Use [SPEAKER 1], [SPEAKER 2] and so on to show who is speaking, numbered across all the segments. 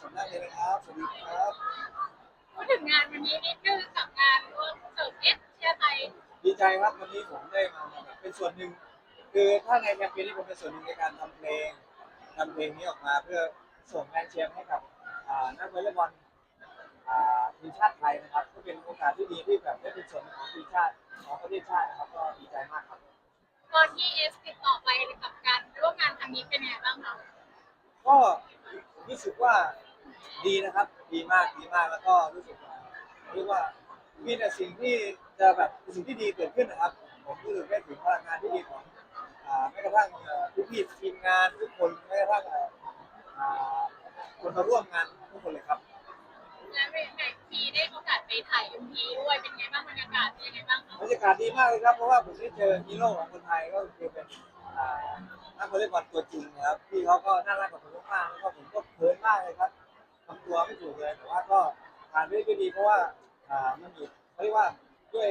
[SPEAKER 1] สำนักเลยนะครับสวัสดีครับ
[SPEAKER 2] พูดถึงงานวันนี้นิดนึงกับงานร่วมเสิร์ฟเอสเชียร์ไทย
[SPEAKER 1] ดีใจครับวันนี้ผมได้มาแบบเป็นส่วนหนึ่ง คือถ้าในแคมเปญนี้ผมเป็นส่วนหนึ่งในการทำเพลงทำเพลงนี้ออกมาเพื่อส่งแรงเชียร์ให้กับอ่านักวอลเลย์บอลอ่าทีมชาติไทยนะครับ ก็เป็นโอกาสที่ดีที่แบบได้เป็นส่วนหนึ่งของทีมชาติของประเทศชาตินะครับก็ดีใจมากครับ
[SPEAKER 2] ตอนที่เอสติดต่อไปกับการร่วมงานครั้งนี้เป็นยังไงบ้างคะ
[SPEAKER 1] ก็ รู้สึกว่าดีนะครับ ดีมากดีมากแล้วก็รู้สึกว่าเรียกว่ามีแต่สิ่งที่จะแบบสิ่งที่ดีเกิดขึ้นนะครับผมรู้สึกได้ถึงพลังงานที่ดีของอ่าแม้กระทั่งเอ่อพี่ๆทีมงานทุกคนแม้กระทั่งเอ่ออ่าคนมาร่วมงานทุกคนเลยครับ
[SPEAKER 2] และเป็นยังไงทีได้โอกาสไปถ่ายเอ็มพีด้วยเป็นไงบ้างบรรยากาศเป็นยังไงบ้างคะ
[SPEAKER 1] บรรยากาศดีมากเลยครับเพราะว่าผมได้เจอฮีโร่ของคนไทยก็คือเป็นอ่านัก วอลเลย์บอลตัวจริงนะครับพี่เขาก็น่ารักกับผมมากๆแล้วก็ผมก็เขินมากเลยครับทำตัวไม่ถูกเลยแต่ว่าก็ผ่านไปได้ด้วยดีเพราะว่าอ่ามันอยู่เขาเรียกว่าด้วย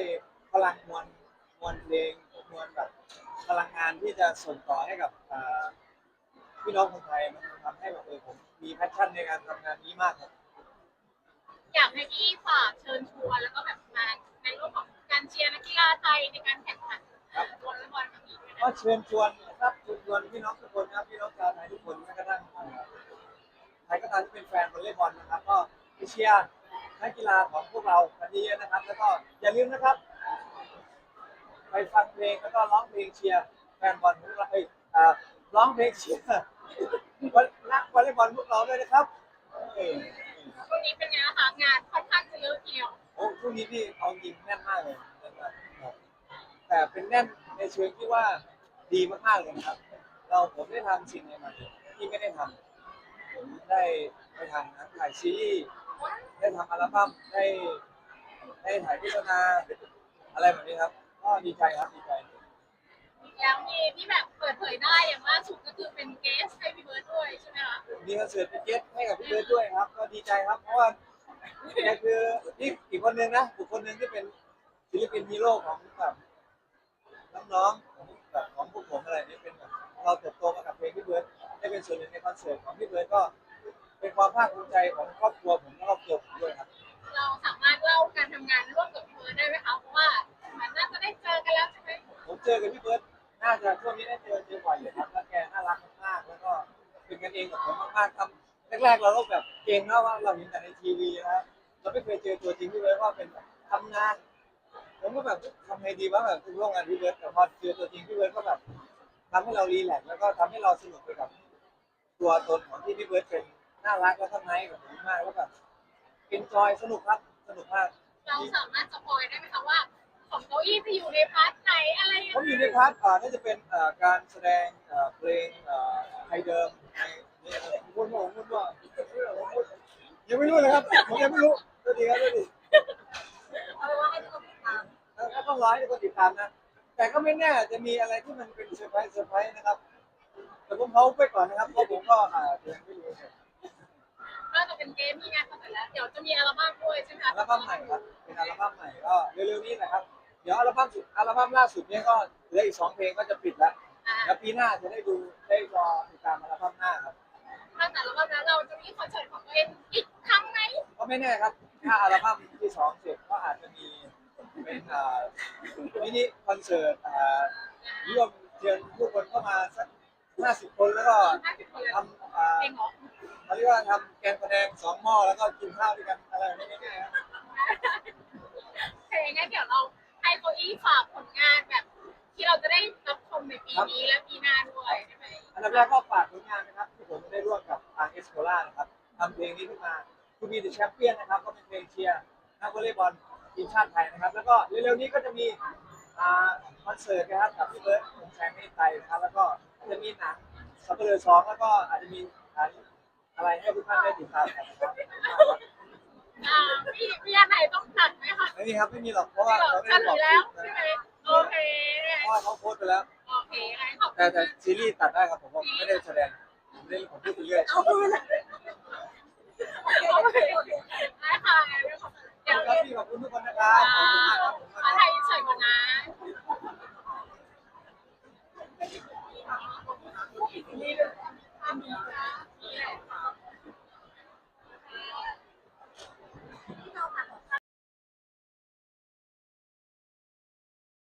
[SPEAKER 1] พลังมวลมวลเพลงมวลแบบพลังงานที่จะส่งต่อให้กับอ่าพี่น้องคนไทยมันทำให้แบบเออผมมีแพชชั่นในการทำงานนี้มากครับ
[SPEAKER 2] อยากให้พี่ฝากเชิญชวนแล้วก็แบบมาในรูปของการเชียร์นักกีฬาไทยในการแข่งขัน
[SPEAKER 1] ครับ
[SPEAKER 2] วอลเลย์บอลครั้งนี้ด้วย
[SPEAKER 1] ก็
[SPEAKER 2] นะ
[SPEAKER 1] เชิญชวนนะ ครับเชิญชวนพี่น้องทุกคนนะครับพี่น้องชาวไทยทุกคนแม้กระทั่งเอ่อใครก็ตามที่เป็นแฟนวอลเลย์บอลนะครับ ก็ไปเชียร์นักกีฬาของพวกเรากันเยอะๆนะครับ แล้วก็อย่าลืมนะครับ ไปฟังเพลงแล้วก็ร้องเพลงเชียร์แฟนบอลของเราเอ้ยอ่าร้องเพลงเชียร์วันนักวอลเลย์บอลพวกเราด้วยนะครับเออ
[SPEAKER 2] ช่วงนี้เป็นไงนะคะงานค่อนข้างจะเยอะทีเดียว
[SPEAKER 1] โอ้ช่วงนี้พี่เอาจริงแน่นมากเลยแน่นมากครับแต่เป็นแน่นในเชิงที่ว่า ดีมากๆเลยนะครับ เราผมได้ทำสิ่งใหม่ๆที่ไม่ได้ทำผมได้ไปทำนะถ่ายซีรีส์ได้ทำอัลบั้มได้ได้ถ่ายโฆษณาอะไรแบบนี้ครับก็ดีใจครับดีใจ
[SPEAKER 2] แล้วมีที่แบบเปิดเผยได้อย่างล่าสุดก็คือเป็นเกสให้พี่เบิร์ดด้วยใช่ไหมคะ
[SPEAKER 1] มีคอนเสิร์ตเป็นเกสให้กับพี่เบิร์ดด้วยครับ ก็ดีใจครับเพราะว่านี่คือนี่อีกคนนึงนะบุคคลหนึ่งที่เป็นศิลปินฮีโร่ของแบบน้องๆ เป็นแบบเราเติบโตมากับเพลงพี่เบิร์ดได้เป็นส่วนหนึ่งในคอนเสิร์ตของพี่เบิร์ดก็ เป็นความภาคภูมิใจของครอบครัวผมและครอบครัวผมด้วยครับ
[SPEAKER 2] เราสามารถเล่าการทำงานร่วมกับพี่เบิร์ดได้ไหมคะเพราะว่ามันน่าจะได้เจอกันแล้วใช่ไหม
[SPEAKER 1] ผมเจอกับพี่เบิร์ดน่าจะช่วงนี้ได้เจอเจอบ่อยอยู่ครับแล้วแกน่ารักมากๆแล้วก็เป็นกันเองกับผมมากๆทำแรกๆเราก็แบบเก่งนะว่าเราเห็นแต่ในทีวีนะครับเราไม่เคยเจอตัวจริงพี่เบิร์ดว่าเป็นแบบทำงานผมก็แบบทำไงดีวะแบบร่วมงานพี่เบิร์ดแต่พอเจอตัวจริงพี่เบิร์ดก็แบบ ทำให้เรารีแลกซ์แล้วก็ทำให้เราสนุกไปกับ ตัวตนของที่พี่เบิร์ดเป็นน่ารักแล้วก็ไนท์กับผมมากแล้วแบบเอนจอยสนุกครับสนุกมาก
[SPEAKER 2] เราสามารถสปอยได้ไหมคะว่า ของเก้าอี้จะอยู่ในพาร์ทไหนอะไรยัง
[SPEAKER 1] ผมอยู่ใน
[SPEAKER 2] ไง
[SPEAKER 1] พาร์ทอ่าน่าจะเป็นอ่าการแสดงอ่าเพลงอ่าไทยเดิมในในเอ่อพูดว่าพูดว่ายังไม่รู้เลยครับผมยังไม่รู้ตัวดีครับตัวดี
[SPEAKER 2] เอาไว้ว่าให้ทุกคนติดตาม
[SPEAKER 1] แล้วก็ต้องร้อยให้คนติดตามนะ แต่ก็ไม่แน่จะมีอะไรที่มันเป็นเซอร์ไพรส์เซอร์ไพรส์นะครับ แต่ผมเขาไปก่อนนะครับเพราะผมก็อ่ายังไม่รู้เลย
[SPEAKER 2] นอกจากเป็นเกมมีงานคอนเสิร์ตแล้ว เดี๋ยวจะมีอัลบั้มด้วยใช่ไหมคะ
[SPEAKER 1] อัลบั้มใหม่ครับเป็นอัลบั้มใหม่ก็เร็วๆนี้นะครับเดี๋ยวอัลบั้มสุดอัลบั้มล่าสุดเนี้ก็เหลืออีกสองเพลงก็จะปิดแล้ว
[SPEAKER 2] อ่า
[SPEAKER 1] แล้วปีหน้าจะได้ดูได้รอติดตามอัลบั้มหน้าครับ
[SPEAKER 2] ถ้าแต่อัลบั้มแล้วเราจะมีคอนเสิร์ตของตัวเองอีกครั้งไหม
[SPEAKER 1] ก็ไม่แน่ครับ ถ้าอัลบั้มที่สองเสร็จก็อาจจะมีเป็นอ่า มินิคอนเสิร์ตอ่าร่วมเชิญผู้คนเข้ามาสักห้าสิบคนแล้วก็ทำอ่า
[SPEAKER 2] เพลงเหรอ
[SPEAKER 1] เขาเรียกว่าทำแกงแดงสองหม้อแล้วก็กินข้าวด้วยกันอะไรแบบนี้ไม่แน่ครับ
[SPEAKER 2] เพลงงั้นเดี๋ยวเราให้โคอี้ฝากผลงานแบบ ที่เราจะได้รับชมในปีนี้และปีหน้าด้วยใช่ไหม
[SPEAKER 1] อันดับแรกก็ฝากผลงานนะครับที่ผมได้ร่วมกับทางเอสโคล่านะครับทำเพลงนี้ขึ้นมาคูบีเดอะแชมเปี้ยนนะครับก็เป็นเพลงเชียร์นักวอลเลย์บอล ทีมชาติไทยนะครับ แล้วก็เร็วๆนี้ก็จะมีคอนเสิร์ตนะครับกับพี่เบิร์ดผมแชมป์ไม่ไตนะครับ แล้วก็จะมีหนังสัปเหร่อสองแล้วก็อาจจะมีอะไรให้ทุกท่านได้ติดตามนะครับ
[SPEAKER 2] มีมีอะไรต้องตัดไหมคะ
[SPEAKER 1] ไม่มีครับไม่มีหรอกเพราะว่า
[SPEAKER 2] เขา
[SPEAKER 1] ไม่ได้บอก
[SPEAKER 2] ยู่แล้วใช่ไหมโอเค
[SPEAKER 1] เพราะเขาโพสต์ไปแล้ว
[SPEAKER 2] โอเคงั้นขอบ
[SPEAKER 1] แต่คุ
[SPEAKER 2] ณ
[SPEAKER 1] แต่ซีรีส์ตัดได้ครับผมว่ไม่ได้แสดงผมเล่นผมพูดไปเรื่อย โอ
[SPEAKER 2] เคได้ค่ะงั้นขอบ
[SPEAKER 1] ขอบคุณทุกคนนะครับขอบคุณกครับา
[SPEAKER 2] กะรัเฉยกว่านะ